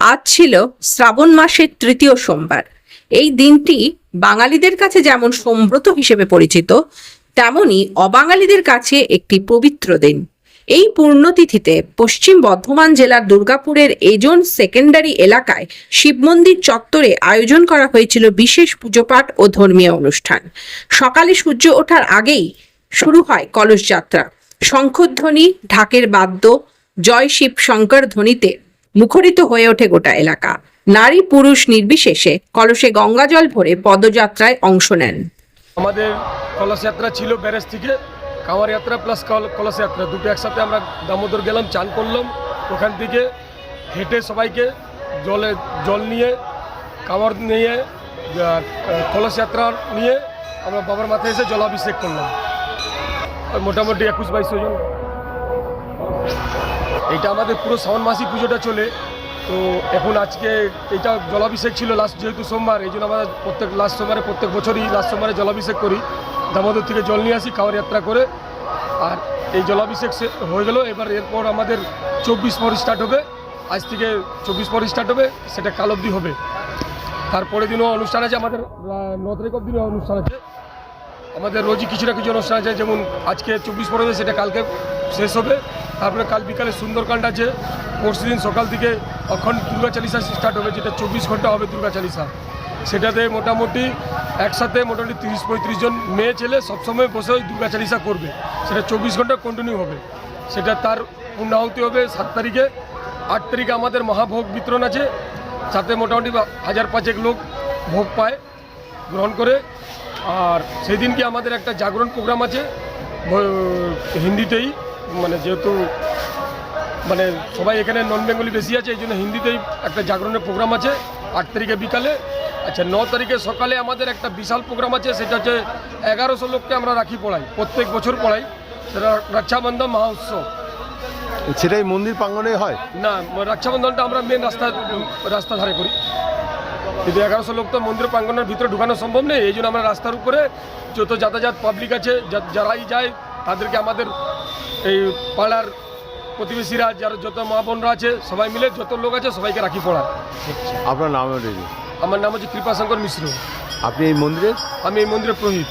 আজ ছিল শ্রাবণ মাসের তৃতীয় সোমবার। এই দিনটি বাঙালিদের কাছে যেমন সম্ব্রত হিসেবে পরিচিত, তেমনি অবাঙালিদের কাছে একটি পবিত্র দিন। এই পূর্ণতিথিতে পশ্চিম বর্ধমান জেলার দুর্গাপুরের এজন সেকেন্ডারি এলাকায় শিব মন্দির চত্বরে আয়োজন করা হয়েছিল বিশেষ পুজোপাঠ ও ধর্মীয় অনুষ্ঠান। সকালে সূর্য ওঠার আগেই শুরু হয় কলস যাত্রা। শঙ্খধ্বনি, ঢাকের বাদ্য, জয় শিব শঙ্কর ধ্বনিতে মুখরিত হয়ে ওঠে গোটা এলাকা। নারী পুরুষ নির্বিশেষে কলসে গঙ্গাজল ভরে পদযাত্রায় অংশ নেন। আমাদের কলস যাত্রা ছিল ব্যারেজ থেকে কামার যাত্রা প্লাস কলস যাত্রা দুটো একসাথে আমরা দামোদর গেলাম, চান করলাম। ওখান থেকে হেঁটে সবাইকে জলে, জল নিয়ে কামড় নিয়ে কলস যাত্রা নিয়ে আমরা বাবার মাথায় এসে জলাভিষেক করলাম। মোটামুটি একুশ বাইশশো জন। এইটা আমাদের পুরো শ্রাবণ মাসি পুজোটা চলে। তো এখন আজকে এটা জলাভিষেক ছিল লাস্ট যেহেতু সোমবার, এই জন্য আমরা প্রত্যেক লাস্ট সোমবারে, প্রত্যেক বছরই লাস্ট সোমবারে জলাভিষেক করি। দামোদর থেকে জল নিয়ে আসি, খাওয়ার যাত্রা করে। আর এই জলাভিষেক হয়ে গেল, এবার এরপর আমাদের চব্বিশ পর স্টার্ট হবে। আজ থেকে চব্বিশ পর স্টার্ট হবে, সেটা কাল অবধি হবে। তারপরের দিনও অনুষ্ঠান আছে আমাদের ন তারিখ অবধিও অনুষ্ঠান আছে। আমাদের রোজই কিছু না কিছু অনুষ্ঠান আছে, যেমন আজকে চব্বিশ পরে সেটা কালকে শেষ হবে। তারপরে কাল বিকালে সুন্দরকাণ্ড আছে পরশু দিন সকাল থেকে অখণ্ড দুর্গা চালিসা স্টার্ট হবে, যেটা চব্বিশ ঘণ্টা হবে দুর্গা চালিসা। সেটাতে মোটামুটি একসাথে মোটামুটি তিরিশ পঁয়ত্রিশ জন মেয়ে ছেলে সবসময় বসে ওই দুর্গা চালিসা করবে। সেটা চব্বিশ ঘণ্টা কন্টিনিউ হবে। সেটা তার পূর্ণাহুতি হবে সাত তারিখে। আট তারিখে আমাদের মহাভোগ বিতরণ আছে সাথে মোটামুটি হাজার পাঁচেক লোক ভোগ পায়, গ্রহণ করে। আর সেই দিনকে আমাদের একটা জাগরণ প্রোগ্রাম আছে হিন্দিতেই মানে যেহেতু মানে সবাই এখানে নন বেঙ্গলি বেশি আছে এই জন্য হিন্দিতেই একটা জাগরণের প্রোগ্রাম আছে আট তারিখে বিকালে। আচ্ছা ন তারিখে সকালে আমাদের একটা বিশাল প্রোগ্রাম আছে সেটা হচ্ছে এগারোশো লোককে আমরা রাখি পড়াই প্রত্যেক বছর পড়াই সেটা রক্ষাবন্ধন মহোৎসব। সেটাই মন্দির প্রাঙ্গণে হয়? না রক্ষাবন্ধনটা আমরা মেন রাস্তা রাস্তা ধারে করি। কিন্তু এগারোশো লোক তো মন্দির প্রাঙ্গনের ভিতরে ঢুকানো সম্ভব নেই। এই জন্য আমরা রাস্তার উপরে যত যাতায়াত পাবলিক আছে যারাই যায় তাদেরকে আমাদের এই পাড়ার প্রতিবেশীরা যারা যত মা বোনরা আছে সবাই মিলে যত লোক আছে সবাইকে রাখি পড়া। আপনার নাম আমার নাম হচ্ছে কৃপাশঙ্কর মিশ্র। আপনি এই মন্দিরে? আমি এই মন্দিরের পুরোহিত।